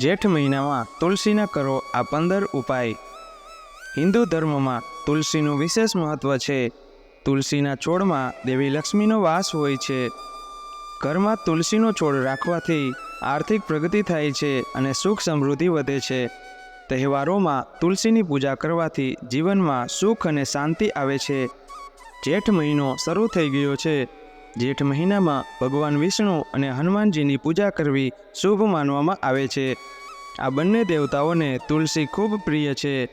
જેઠ મહિનામાં તુલસીના કરો આ પંદર ઉપાય. હિન્દુ ધર્મમાં તુલસીનું વિશેષ મહત્ત્વ છે. તુલસીના છોડમાં દેવી લક્ષ્મીનો વાસ હોય છે. ઘરમાં તુલસીનો છોડ રાખવાથી આર્થિક પ્રગતિ થાય છે અને સુખ સમૃદ્ધિ વધે છે. તહેવારોમાં તુલસીની પૂજા કરવાથી જીવનમાં સુખ અને શાંતિ આવે છે. જેઠ મહિનો શરૂ થઈ ગયો છે. જેઠ મહિનામાં ભગવાન વિષ્ણુ અને હનુમાનજીની પૂજા કરવી શુભ માનવામાં આવે છે. આ બંને દેવતાઓને તુલસી ખૂબ પ્રિય છે.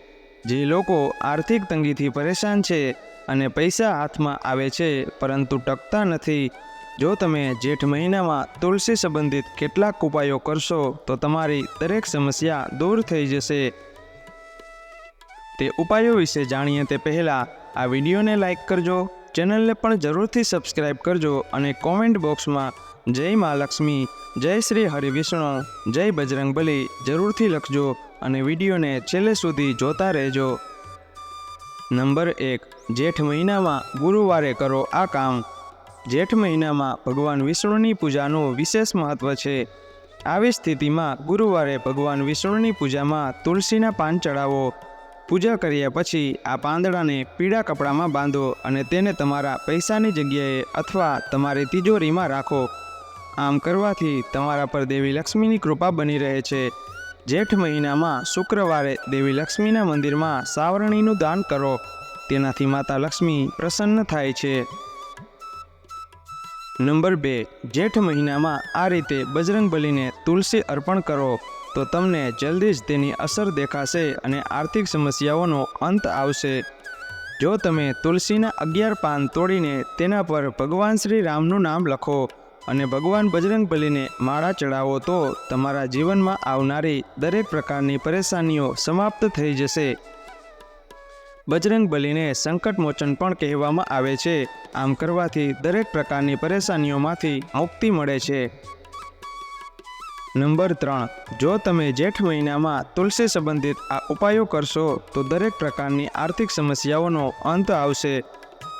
જે લોકો આર્થિક તંગીથી પરેશાન છે અને પૈસા હાથમાં આવે છે, પરંતુ ટકતા નથી. જો તમે જેઠ મહિનામાં તુલસી સંબંધિત કેટલાક ઉપાયો કરશો, તો તમારી દરેક સમસ્યા દૂર થઈ જશે. તે ઉપાયો વિશે જાણીએ તે પહેલાં આ વિડીયોને લાઈક કરજો. ચેનલને પણ જરૂરથી સબસ્ક્રાઈબ કરજો અને કોમેન્ટ બોક્સમાં જય મા લક્ષ્મી, જય શ્રી હરિવિષ્ણુ જય બજરંગબલી જરૂરથી લખજો અને વિડીયોને છેલ્લે સુધી જોતા રહેજો. નંબર એક, જેઠ મહિનામાં ગુરુવારે કરો આ કામ. જેઠ મહિનામાં ભગવાન વિષ્ણુની પૂજાનું વિશેષ મહત્ત્વ છે. આવી સ્થિતિમાં ગુરુવારે ભગવાન વિષ્ણુની પૂજામાં તુલસીના પાન ચડાવો પૂજા કર્યા પછી આ પાંદડાને પીળા કપડામાં બાંધો અને તેને તમારા પૈસાની જગ્યાએ અથવા તમારી તિજોરીમાં રાખો. આમ કરવાથી તમારા પર દેવી લક્ષ્મીની કૃપા બની રહે છે. જેઠ મહિનામાં શુક્રવારે દેવી લક્ષ્મીના મંદિરમાં સાવરણીનું દાન કરો. તેનાથી માતા લક્ષ્મી પ્રસન્ન થાય છે. નંબર બે. જેઠ મહિનામાં આ રીતે બજરંગબલીને તુલસી અર્પણ કરો. તો તમને જલ્દી જ તેની અસર દેખાશે અને આર્થિક સમસ્યાઓનો અંત આવશે. જો તમે તુલસીના અગિયાર પાન તોડીને તેના પર ભગવાન શ્રી રામનું નામ લખો અને ભગવાન બજરંગબલીને માળા ચડાવો તો તમારા જીવનમાં આવનારી દરેક પ્રકારની પરેશાનીઓ સમાપ્ત થઈ જશે. બજરંગબલીને સંકટમોચન પણ કહેવામાં આવે છે. આમ કરવાથી દરેક પ્રકારની પરેશાનીઓમાંથી મુક્તિ મળે છે. નંબર ત્રણ, જો તમે જેઠ મહિનામાં તુલસી સંબંધિત આ ઉપાયો કરશો, તો દરેક પ્રકારની આર્થિક સમસ્યાઓનો અંત આવશે.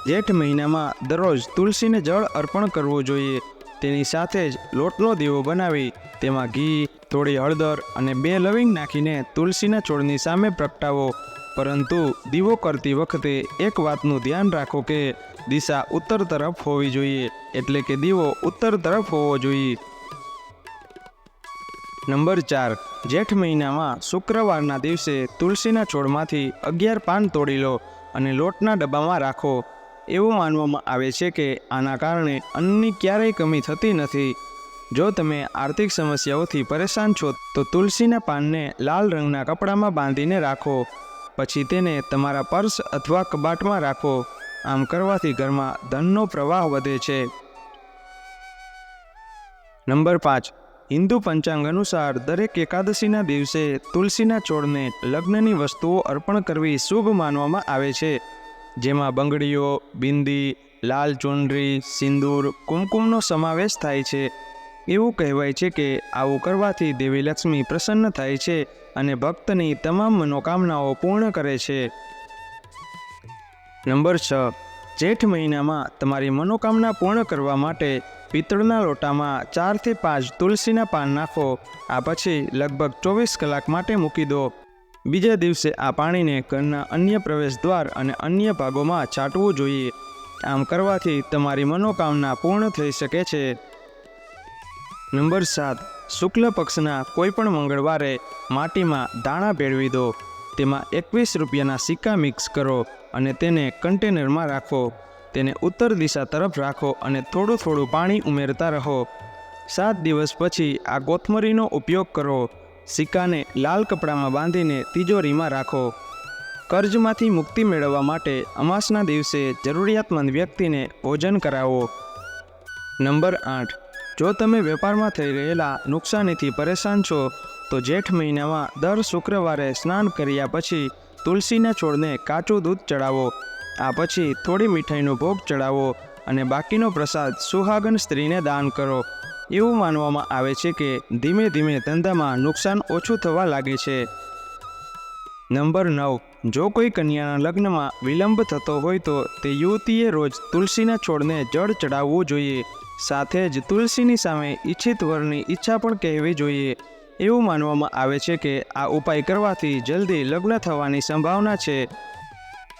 જેઠ મહિનામાં દરરોજ તુલસીને જળ અર્પણ કરવું જોઈએ. તેની સાથે જ લોટનો દીવો બનાવી, તેમાં ઘી, થોડી હળદર અને બે લવિંગ નાખીને તુલસીના છોડની સામે પ્રગટાવો. પરંતુ દીવો કરતી વખતે એક વાતનું ધ્યાન રાખો કે દિશા ઉત્તર તરફ હોવી જોઈએ, એટલે કે દીવો ઉત્તર તરફ હોવો જોઈએ. નંબર ચાર, જેઠ મહિનામાં શુક્રવારના દિવસે તુલસીના છોડમાંથી અગિયાર પાન તોડી લો અને લોટના ડબ્બામાં રાખો. એવું માનવામાં આવે છે કે આના કારણે અન્નની ક્યારેય કમી થતી નથી. જો તમે આર્થિક સમસ્યાઓથી પરેશાન છો, તો તુલસીના પાનને લાલ રંગના કપડામાં બાંધીને રાખો. પછી તેને તમારા પર્સ અથવા કબાટમાં રાખો. આમ કરવાથી ઘરમાં ધનનો પ્રવાહ વધે છે. નંબર પાંચ હિન્દુ પંચાંગ અનુસાર દરેક એકાદશીના દિવસે તુલસીના છોડને લગ્નની વસ્તુઓ અર્પણ કરવી શુભ માનવામાં આવે છે. જેમાં બંગડીઓ, બિંદી, લાલ ચુંડરી સિંદૂર, કુમકુમનો સમાવેશ થાય છે. એવું કહેવાય છે કે આવું કરવાથી દેવી લક્ષ્મી પ્રસન્ન થાય છે અને ભક્તની તમામ મનોકામનાઓ પૂર્ણ કરે છે. નંબર છ. જેઠ મહિનામાં તમારી મનોકામના પૂર્ણ કરવા માટે પિત્તળના લોટામાં ચારથી પાંચ તુલસીના પાન નાખો. આ પછી લગભગ ચોવીસ કલાક માટે મૂકી દો. બીજા દિવસે આ પાણીને ઘરના અન્ય પ્રવેશ દ્વાર અને અન્ય ભાગોમાં છાંટવું જોઈએ. આમ કરવાથી તમારી મનોકામના પૂર્ણ થઈ શકે છે. નંબર સાત. શુક્લ પક્ષના કોઈપણ મંગળવારે માટીમાં દાણા ભેળવી દો. તેમાં એકવીસ રૂપિયાના સિક્કા મિક્સ કરો અને તેને કન્ટેનરમાં રાખો. તેને ઉત્તર દિશા તરફ રાખો અને થોડું થોડું પાણી ઉમેરતા રહો. સાત દિવસ પછી આ કોથમરીનો ઉપયોગ કરો. સિક્કાને લાલ કપડામાં બાંધીને તિજોરીમાં રાખો. કર્જમાંથી મુક્તિ મેળવવા માટે અમાસના દિવસે જરૂરિયાતમંદ વ્યક્તિને ભોજન કરાવો. નંબર આઠ. જો તમે વેપારમાં થઈ રહેલા નુકસાનીથી પરેશાન છો, તો જેઠ મહિનામાં દર શુક્રવારે સ્નાન કર્યા પછી તુલસીના છોડને કાચું દૂધ ચડાવો. આ પછી થોડી મીઠાઈનો ભોગ ચડાવો અને બાકીનો પ્રસાદ સુહાગન સ્ત્રીને દાન કરો. એવું માનવામાં આવે છે કે ધીમે ધીમે ધંધામાં નુકસાન ઓછું થવા લાગે છે. નંબર નવ. જો કોઈ કન્યાના લગ્નમાં વિલંબ થતો હોય તો તે યુવતીએ રોજ તુલસીના છોડને જળ ચડાવવું જોઈએ. સાથે જ તુલસીની સામે ઈચ્છિત વરની ઈચ્છા પણ કહેવી જોઈએ. એવું માનવામાં આવે છે કે આ ઉપાય કરવાથી જલ્દી લગ્ન થવાની સંભાવના છે.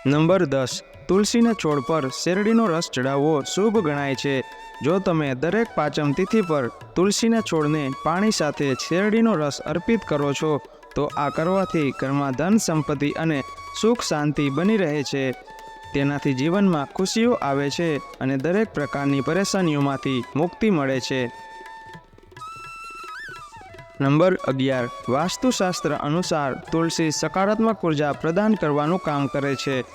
નંબર દસ, તુલસીના છોડ પર શેરડીનો રસ ચડાવવો શુભ ગણાય છે. જો તમે દરેક પાંચમ તિથિ પર તુલસીના છોડને પાણી સાથે શેરડીનો રસ અર્પિત કરો છો, તો આ કરવાથી ઘરમાં ધન સંપત્તિ અને સુખ શાંતિ બની રહે છે. તેનાથી જીવનમાં ખુશીઓ આવે છે અને દરેક પ્રકારની પરેશાનીઓમાંથી મુક્તિ મળે છે. નંબર અગિયાર. વાસ્તુશાસ્ત્ર અનુસાર તુલસી સકારાત્મક ઊર્જા પ્રદાન કરવાનું કામ કરે છે.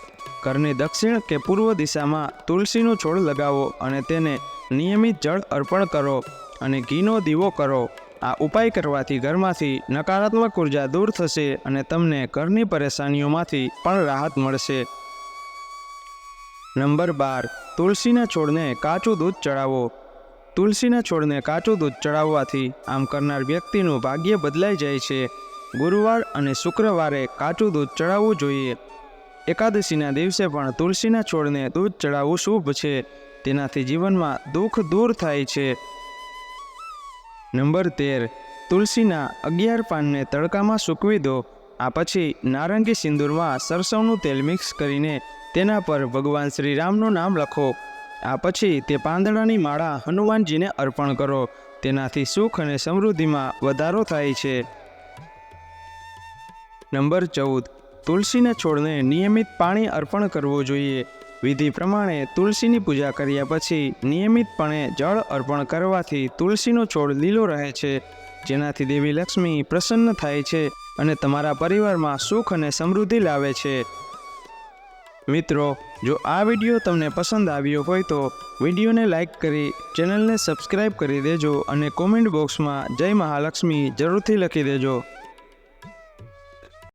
ઘરની દક્ષિણ કે પૂર્વ દિશામાં તુલસીનો છોડ લગાવો અને તેને નિયમિત જળ અર્પણ કરો અને ઘીનો દીવો કરો. આ ઉપાય કરવાથી ઘરમાંથી નકારાત્મક ઊર્જા દૂર થશે અને તમને ઘરની પરેશાનીઓમાંથી પણ રાહત મળશે. નંબર બાર. તુલસીના છોડને કાચું દૂધ ચડાવો. તુલસીના છોડને કાચું દૂધ ચડાવવાથી આમ કરનાર વ્યક્તિનું ભાગ્ય બદલાઈ જાય છે. ગુરુવાર અને શુક્રવારે કાચું દૂધ ચડાવવું જોઈએ. એકાદશીના દિવસે પણ તુલસીના છોડને દૂધ ચડાવવું શુભ છે. તેનાથી જીવનમાં દુઃખ દૂર થાય છે. નંબર તેર. તુલસીના અગિયાર પાનને તડકામાં સૂકવી દો. આ પછી નારંગી સિંદૂરમાં સરસવનું તેલ મિક્સ કરીને તેના પર ભગવાન શ્રી રામનું નામ લખો. આ પછી તે પાંદડાની માળા હનુમાનજીને અર્પણ કરો. તેનાથી સુખ અને સમૃદ્ધિમાં વધારો થાય છે. નંબર ચૌદ. તુલસીના છોડને નિયમિત પાણી અર્પણ કરવું જોઈએ. વિધિ પ્રમાણે તુલસીની પૂજા કર્યા પછી નિયમિતપણે જળ અર્પણ કરવાથી તુલસીનો છોડ લીલો રહે છે. જેનાથી દેવી લક્ષ્મી પ્રસન્ન થાય છે અને તમારા પરિવારમાં સુખ અને સમૃદ્ધિ લાવે છે. મિત્રો, જો આ વીડિયો તમને પસંદ આવ્યો હોય તો વિડીયોને લાઇક કરી, ચેનલને સબસ્ક્રાઈબ કરી દેજો અને કોમેન્ટ બોક્સમાં જય મહાલક્ષ્મી જરૂરથી લખી દેજો.